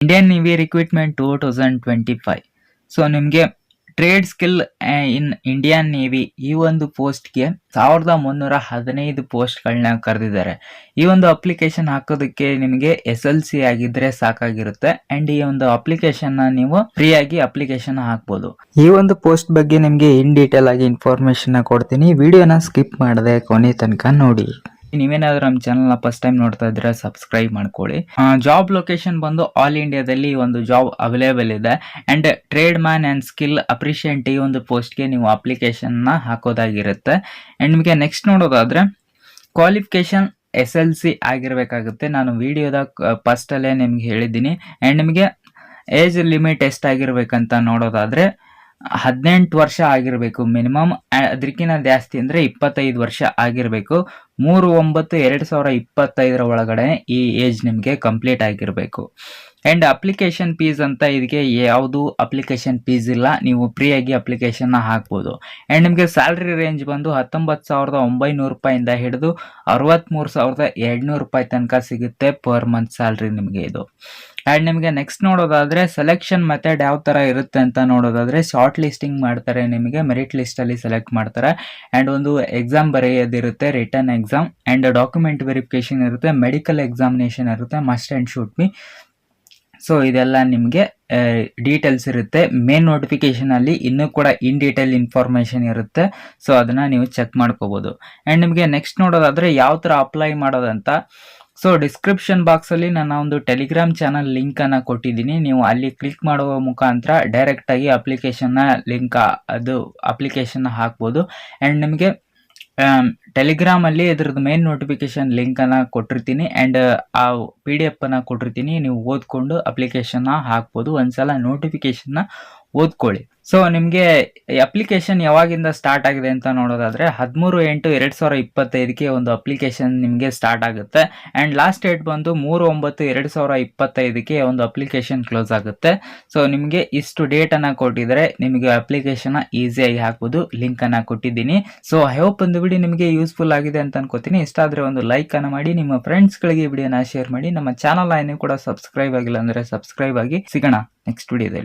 Indian navy recruitment two thousand twenty five so ನಿಮಗೆ trade skill in Indian navy ಈ ಒಂದು ಪೋಸ್ಟ್ಗೆ ಸಾವಿರದ ಮುನ್ನೂರ ಹದಿನೈದು ಪೋಸ್ಟ್ಗಳನ್ನ ಕರೆದಿದ್ದಾರೆ. ಈ ಒಂದು ಅಪ್ಲಿಕೇಶನ್ ಹಾಕೋದಕ್ಕೆ ನಿಮಗೆ ಎಸ್ ಎಲ್ ಸಿ ಆಗಿದ್ರೆ ಸಾಕಾಗಿರುತ್ತೆ. ಅಂಡ್ ಈ ಒಂದು ಅಪ್ಲಿಕೇಶನ್ನ ನೀವು ಫ್ರೀ ಆಗಿ ಅಪ್ಲಿಕೇಶನ್ ಹಾಕ್ಬೋದು. ಈ ಒಂದು ಪೋಸ್ಟ್ ಬಗ್ಗೆ ನಿಮಗೆ ಇನ್ ಡೀಟೇಲ್ ಆಗಿ ಇನ್ಫಾರ್ಮೇಶನ್ ಕೊಡ್ತೀನಿ. ವಿಡಿಯೋನ ಸ್ಕಿಪ್ ಮಾಡದೆ ಕೊನೆ ತನಕ ನೋಡಿ. ನೀವೇನಾದ್ರೂ ನಮ್ಮ ಚಾನಲ್ನ ಫಸ್ಟ್ ಟೈಮ್ ನೋಡ್ತಾ ಇದ್ರೆ ಸಬ್ಸ್ಕ್ರೈಬ್ ಮಾಡ್ಕೊಳ್ಳಿ. ಜಾಬ್ ಲೊಕೇಶನ್ ಬಂದು ಆಲ್ ಇಂಡಿಯಾದಲ್ಲಿ ಒಂದು ಜಾಬ್ ಅವೈಲೇಬಲ್ ಇದೆ. And tradesman and skill apprentice ಈ ಒಂದು ಪೋಸ್ಟ್ಗೆ ನೀವು ಅಪ್ಲಿಕೇಶನ್ನ ಹಾಕೋದಾಗಿರುತ್ತೆ. ಅಂಡ್ ನಿಮಗೆ ನೆಕ್ಸ್ಟ್ ನೋಡೋದಾದ್ರೆ ಕ್ವಾಲಿಫಿಕೇಶನ್ ಎಸ್ ಎಲ್ ಸಿ ಆಗಿರಬೇಕಾಗುತ್ತೆ. ನಾನು ವಿಡಿಯೋದ ಫಸ್ಟ್ ಅಲ್ಲೇ ನಿಮ್ಗೆ ಹೇಳಿದ್ದೀನಿ. ಅಂಡ್ ನಿಮಗೆ ಏಜ್ ಲಿಮಿಟ್ ಎಷ್ಟಾಗಿರ್ಬೇಕಂತ ನೋಡೋದಾದ್ರೆ ಹದಿನೆಂಟು ವರ್ಷ ಆಗಿರಬೇಕು. ಮಿನಿಮಮ್ ಅದಕ್ಕಿಂತ ಜಾಸ್ತಿ ಅಂದರೆ ಇಪ್ಪತ್ತೈದು ವರ್ಷ ಆಗಿರಬೇಕು. ಮೂರು ಒಂಬತ್ತು ಎರಡು ಸಾವಿರ ಇಪ್ಪತ್ತೈದರ ಒಳಗಡೆ ಈ ಏಜ್ ನಿಮಗೆ ಕಂಪ್ಲೀಟ್ ಆಗಿರಬೇಕು. ಆ್ಯಂಡ್ ಅಪ್ಲಿಕೇಶನ್ ಫೀಸ್ ಅಂತ ಇದಕ್ಕೆ ಯಾವುದು ಅಪ್ಲಿಕೇಶನ್ ಫೀಸ್ ಇಲ್ಲ. ನೀವು ಫ್ರೀಯಾಗಿ ಅಪ್ಲಿಕೇಶನ್ನ ಹಾಕ್ಬೋದು. ಆ್ಯಂಡ್ ನಿಮಗೆ ಸ್ಯಾಲ್ರಿ ರೇಂಜ್ ಬಂದು ಹತ್ತೊಂಬತ್ತು ಸಾವಿರದ ಒಂಬೈನೂರು ರೂಪಾಯಿಂದ ಹಿಡಿದು ಅರವತ್ತ್ಮೂರು ಸಾವಿರದ ಎರಡುನೂರು ರೂಪಾಯಿ ತನಕ ಸಿಗುತ್ತೆ ಪರ್ ಮಂತ್ ಸ್ಯಾಲ್ರಿ ನಿಮಗೆ ಇದು. ಆ್ಯಂಡ್ ನಿಮಗೆ ನೆಕ್ಸ್ಟ್ ನೋಡೋದಾದರೆ ಸೆಲೆಕ್ಷನ್ ಮೆಥಡ್ ಯಾವ ಥರ ಇರುತ್ತೆ ಅಂತ ನೋಡೋದಾದರೆ ಶಾರ್ಟ್ ಲಿಸ್ಟಿಂಗ್ ಮಾಡ್ತಾರೆ ನಿಮಗೆ ಮೆರಿಟ್ ಲಿಸ್ಟಲ್ಲಿ ಸೆಲೆಕ್ಟ್ ಮಾಡ್ತಾರೆ. ಆ್ಯಂಡ್ ಒಂದು exam ಬರೆಯೋದಿರುತ್ತೆ written exam and document verification ಇರುತ್ತೆ ಮೆಡಿಕಲ್ ಎಕ್ಸಾಮಿನೇಷನ್ ಇರುತ್ತೆ must and should be so ಇದೆಲ್ಲ ನಿಮಗೆ ಡೀಟೇಲ್ಸ್ ಇರುತ್ತೆ. ಮೇನ್ ನೋಟಿಫಿಕೇಷನಲ್ಲಿ ಇನ್ನೂ ಕೂಡ ಇನ್ ಡೀಟೇಲ್ ಇನ್ಫಾರ್ಮೇಷನ್ ಇರುತ್ತೆ. ಸೊ ಅದನ್ನು ನೀವು ಚೆಕ್ ಮಾಡ್ಕೋಬೋದು. ಆ್ಯಂಡ್ ನಿಮಗೆ ನೆಕ್ಸ್ಟ್ ನೋಡೋದಾದರೆ ಯಾವ ಥರ ಅಪ್ಲೈ ಮಾಡೋದಂತ. ಸೊ ಡಿಸ್ಕ್ರಿಪ್ಷನ್ ಬಾಕ್ಸಲ್ಲಿ ನಾನು ಒಂದು ಟೆಲಿಗ್ರಾಮ್ ಚಾನಲ್ ಲಿಂಕನ್ನು ಕೊಟ್ಟಿದ್ದೀನಿ. ನೀವು ಅಲ್ಲಿ ಕ್ಲಿಕ್ ಮಾಡುವ ಮುಖಾಂತರ ಡೈರೆಕ್ಟಾಗಿ ಅಪ್ಲಿಕೇಶನ್ನ ಲಿಂಕ್ ಅದು ಅಪ್ಲಿಕೇಶನ್ನ ಹಾಕ್ಬೋದು. ಆ್ಯಂಡ್ ನಿಮಗೆ ಟೆಲಿಗ್ರಾಮಲ್ಲಿ ಇದ್ರದ್ದು ಮೇನ್ ನೋಟಿಫಿಕೇಶನ್ ಲಿಂಕನ್ನು ಕೊಟ್ಟಿರ್ತೀನಿ ಆ್ಯಂಡ್ ಆ ಪಿ ಡಿ ಎಫನ್ನು ಕೊಟ್ಟಿರ್ತೀನಿ. ನೀವು ಓದ್ಕೊಂಡು ಅಪ್ಲಿಕೇಶನ್ನ ಹಾಕ್ಬೋದು. ಒಂದ್ಸಲ ನೋಟಿಫಿಕೇಶನ್ನ ಓದ್ಕೊಳ್ಳಿ. ಸೊ ನಿಮಗೆ ಅಪ್ಲಿಕೇಶನ್ ಯಾವಾಗಿಂದ ಸ್ಟಾರ್ಟ್ ಆಗಿದೆ ಅಂತ ನೋಡೋದಾದ್ರೆ ಹದಿಮೂರು ಎಂಟು ಎರಡು ಸಾವಿರ ಇಪ್ಪತ್ತೈದಕ್ಕೆ ಒಂದು ಅಪ್ಲಿಕೇಶನ್ ನಿಮಗೆ ಸ್ಟಾರ್ಟ್ ಆಗುತ್ತೆ. ಆ್ಯಂಡ್ ಲಾಸ್ಟ್ ಡೇಟ್ ಬಂದು ಮೂರು ಒಂಬತ್ತು ಎರಡು ಸಾವಿರ ಇಪ್ಪತ್ತೈದಕ್ಕೆ ಒಂದು ಅಪ್ಲಿಕೇಶನ್ ಕ್ಲೋಸ್ ಆಗುತ್ತೆ. ಸೊ ನಿಮಗೆ ಇಷ್ಟು ಡೇಟನ್ನು ಕೊಟ್ಟಿದರೆ ನಿಮಗೆ ಅಪ್ಲಿಕೇಶನ್ ಈಸಿಯಾಗಿ ಹಾಕ್ಬೋದು. ಲಿಂಕನ್ನು ಕೊಟ್ಟಿದ್ದೀನಿ. ಸೊ ಐ ಹೋಪ್ ಒಂದು ವಿಡಿಯೋ ನಿಮಗೆ ಯೂಸ್ಫುಲ್ ಆಗಿದೆ ಅಂತ ಅನ್ಕೋತೀನಿ. ಇಷ್ಟ ಆದರೆ ಒಂದು ಲೈಕನ್ನು ಮಾಡಿ, ನಿಮ್ಮ ಫ್ರೆಂಡ್ಸ್ಗಳಿಗೆ ವಿಡಿಯೋನ ಶೇರ್ ಮಾಡಿ. ನಮ್ಮ ಚಾನಲ್ ಇನ್ನೂ ಕೂಡ ಸಬ್ಸ್ಕ್ರೈಬ್ ಆಗಿಲ್ಲ ಅಂದರೆ ಸಬ್ಸ್ಕ್ರೈಬ್ ಆಗಿ ಸಿಗೋಣ ನೆಕ್ಸ್ಟ್ ವಿಡಿಯೋದಲ್ಲಿ